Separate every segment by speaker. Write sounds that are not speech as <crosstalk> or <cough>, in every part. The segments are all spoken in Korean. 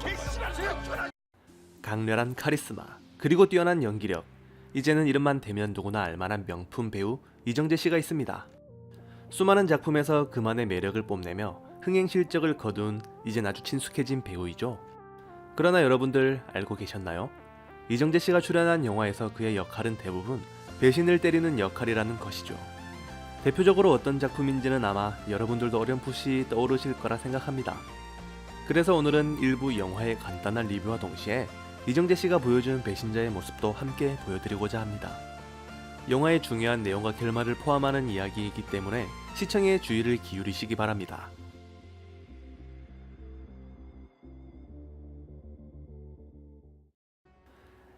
Speaker 1: 개씨발
Speaker 2: 강렬한 카리스마 그리고 뛰어난 연기력 이제는 이름만 대면 누구나 알만한 명품 배우 이정재 씨가 있습니다. 수많은 작품에서 그만의 매력을 뽐내며 흥행 실적을 거둔 이젠 아주 친숙해진 배우이죠. 그러나 여러분들 알고 계셨나요? 이정재 씨가 출연한 영화에서 그의 역할은 대부분 배신을 때리는 역할이라는 것이죠. 대표적으로 어떤 작품인지는 아마 여러분들도 어렴풋이 떠오르실 거라 생각합니다. 그래서 오늘은 일부 영화의 간단한 리뷰와 동시에 이정재 씨가 보여준 배신자의 모습도 함께 보여드리고자 합니다. 영화의 중요한 내용과 결말을 포함하는 이야기이기 때문에 시청에 주의를 기울이시기 바랍니다.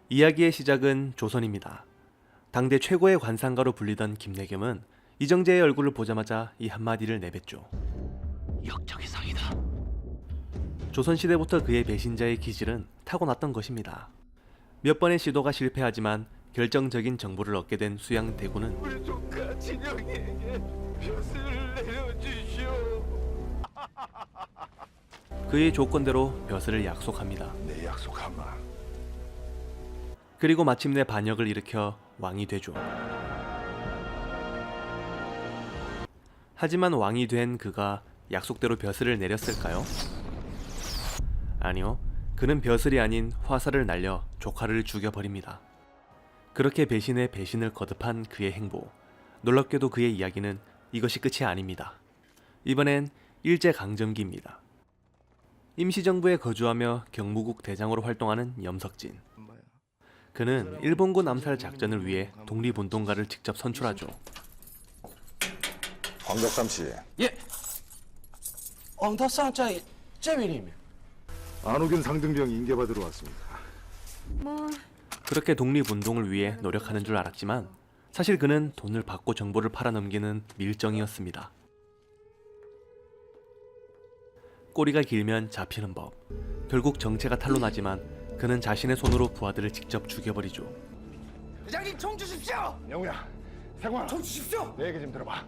Speaker 2: 이야기의 시작은 조선입니다. 당대 최고의 관상가로 불리던 김내겸은 이정재의 얼굴을 보자마자 이 한마디를 내뱉죠. 역적 이상이다. 조선시대부터 그의 배신자의 기질은 타고났던 것입니다. 몇 번의 시도가 실패하지만 결정적인 정보를 얻게 된 수양 대군은
Speaker 1: 우리 조카 진영이에게 벼슬을 내려주시오. <laughs>
Speaker 2: 그의 조건대로 벼슬을 약속합니다.
Speaker 1: 내 약속하마.
Speaker 2: 그리고 마침내 반역을 일으켜 왕이 되죠. 하지만 왕이 된 그가 약속대로 벼슬을 내렸을까요? 아니요. 그는 벼슬이 아닌 화살을 날려 조카를 죽여버립니다. 그렇게 배신에 배신을 거듭한 그의 행보. 놀랍게도 그의 이야기는 이것이 끝이 아닙니다. 이번엔 일제강점기입니다. 임시정부에 거주하며 경무국 대장으로 활동하는 염석진. 그는 일본군 암살 작전을 위해 독립운동가를 직접 선출하죠.
Speaker 3: 황덕삼 씨,
Speaker 4: 예. 엉터쌍짜이 째미님.
Speaker 3: 안호균 상등병 인계받으러 왔습니다.
Speaker 2: 그렇게 독립운동을 위해 노력하는 줄 알았지만 사실 그는 돈을 받고 정보를 팔아넘기는 밀정이었습니다. 꼬리가 길면 잡히는 법. 결국 정체가 탄로나지만 그는 자신의 손으로 부하들을 직접 죽여버리죠.
Speaker 4: 대장님 총 주십시오.
Speaker 3: 영우야, 세광아,
Speaker 4: 총 주십시오.
Speaker 3: 내 얘기 좀 들어봐.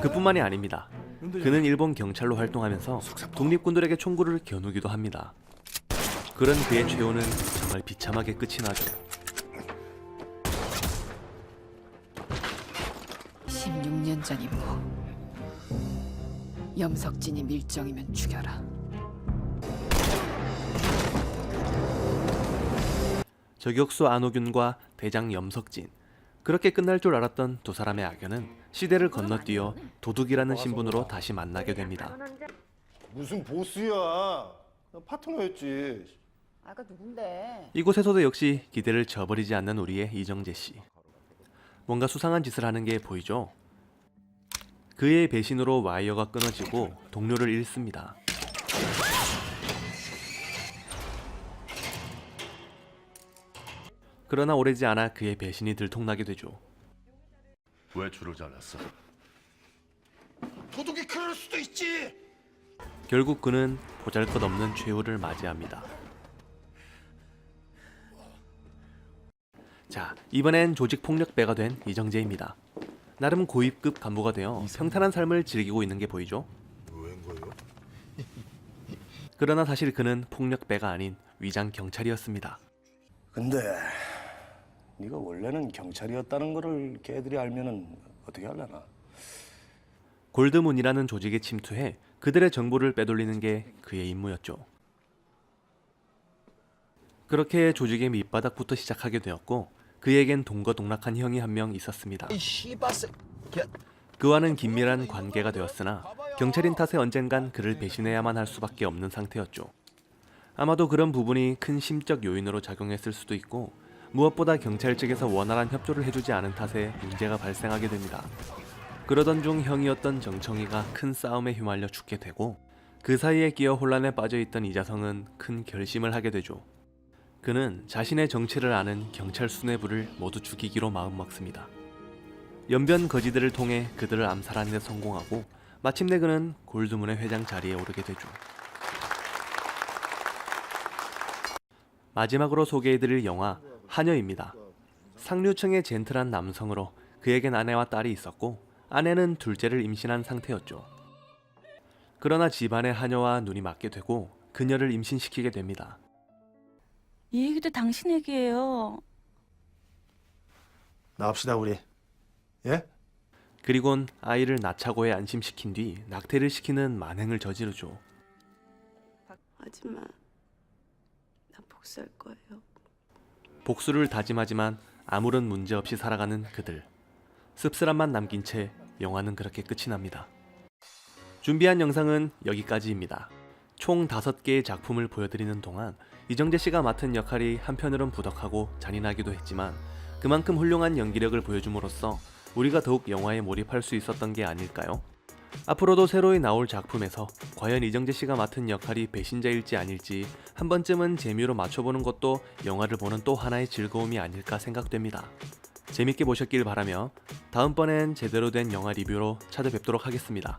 Speaker 2: 그뿐만이 아닙니다. 그는 일본 경찰로 활동하면서 독립군들에게 총구를 겨누기도 합니다. 그런 그의 최후는 정말 비참하게 끝이 나죠.
Speaker 5: 16년 전 임무. 염석진이 밀정이면 죽여라.
Speaker 2: 저격수 안호균과 대장 염석진. 그렇게 끝날 줄 알았던 두 사람의 악연은 시대를 건너뛰어 도둑이라는 신분으로 다시 만나게 됩니다.
Speaker 6: 무슨 보스야? 나 파트너였지.
Speaker 7: 아까 누군데?
Speaker 2: 이곳에서도 역시 기대를 저버리지 않는 우리의 이정재 씨. 뭔가 수상한 짓을 하는 게 보이죠? 그의 배신으로 와이어가 끊어지고 동료를 잃습니다. 그러나 오래지 않아 그의 배신이 들통나게 되죠.
Speaker 1: 외출을 잘랐어.
Speaker 6: 도둑이 그럴 수도 있지.
Speaker 2: 결국 그는 보잘것없는 최후를 맞이합니다. 자, 이번엔 조직 폭력배가 된 이정재입니다. 나름 고위급 간부가 되어 평탄한 삶을 즐기고 있는 게 보이죠? 그러나 사실 그는 폭력배가 아닌 위장 경찰이었습니다.
Speaker 6: 근데 네가 원래는 경찰이었다는 거를 걔들이 알면은 어떻게 하려나?
Speaker 2: 골드문이라는 조직에 침투해 그들의 정보를 빼돌리는 게 그의 임무였죠. 그렇게 조직의 밑바닥부터 시작하게 되었고 그에겐 동거동락한 형이 한 명 있었습니다. 그와는 긴밀한 관계가 되었으나 경찰인 탓에 언젠간 그를 배신해야만 할 수밖에 없는 상태였죠. 아마도 그런 부분이 큰 심적 요인으로 작용했을 수도 있고 무엇보다 경찰 측에서 원활한 협조를 해주지 않은 탓에 문제가 발생하게 됩니다. 그러던 중 형이었던 정청이가 큰 싸움에 휘말려 죽게 되고 그 사이에 끼어 혼란에 빠져 있던 이자성은 큰 결심을 하게 되죠. 그는 자신의 정체를 아는 경찰 수뇌부를 모두 죽이기로 마음먹습니다. 연변 거지들을 통해 그들을 암살하는 데 성공하고 마침내 그는 골드문의 회장 자리에 오르게 되죠. 마지막으로 소개해드릴 영화 하녀입니다. 상류층의 젠틀한 남성으로 그에겐 아내와 딸이 있었고 아내는 둘째를 임신한 상태였죠. 그러나 집안의 하녀와 눈이 맞게 되고 그녀를 임신시키게 됩니다.
Speaker 8: 이 얘기도 당신 얘기예요.
Speaker 6: 나갑시다 우리. 예?
Speaker 2: 그리곤 아이를 낳자고에 안심시킨 뒤 낙태를 시키는 만행을 저지르죠.
Speaker 9: 하지마. 나 복수할 거예요.
Speaker 2: 복수를 다짐하지만 아무런 문제 없이 살아가는 그들. 씁쓸함만 남긴 채 영화는 그렇게 끝이 납니다. 준비한 영상은 여기까지입니다. 총 5개의 작품을 보여드리는 동안 이정재 씨가 맡은 역할이 한편으론 부덕하고 잔인하기도 했지만 그만큼 훌륭한 연기력을 보여줌으로써 우리가 더욱 영화에 몰입할 수 있었던 게 아닐까요? 앞으로도 새로이 나올 작품에서 과연 이정재 씨가 맡은 역할이 배신자일지 아닐지 한 번쯤은 재미로 맞춰보는 것도 영화를 보는 또 하나의 즐거움이 아닐까 생각됩니다. 재밌게 보셨길 바라며 다음번엔 제대로 된 영화 리뷰로 찾아뵙도록 하겠습니다.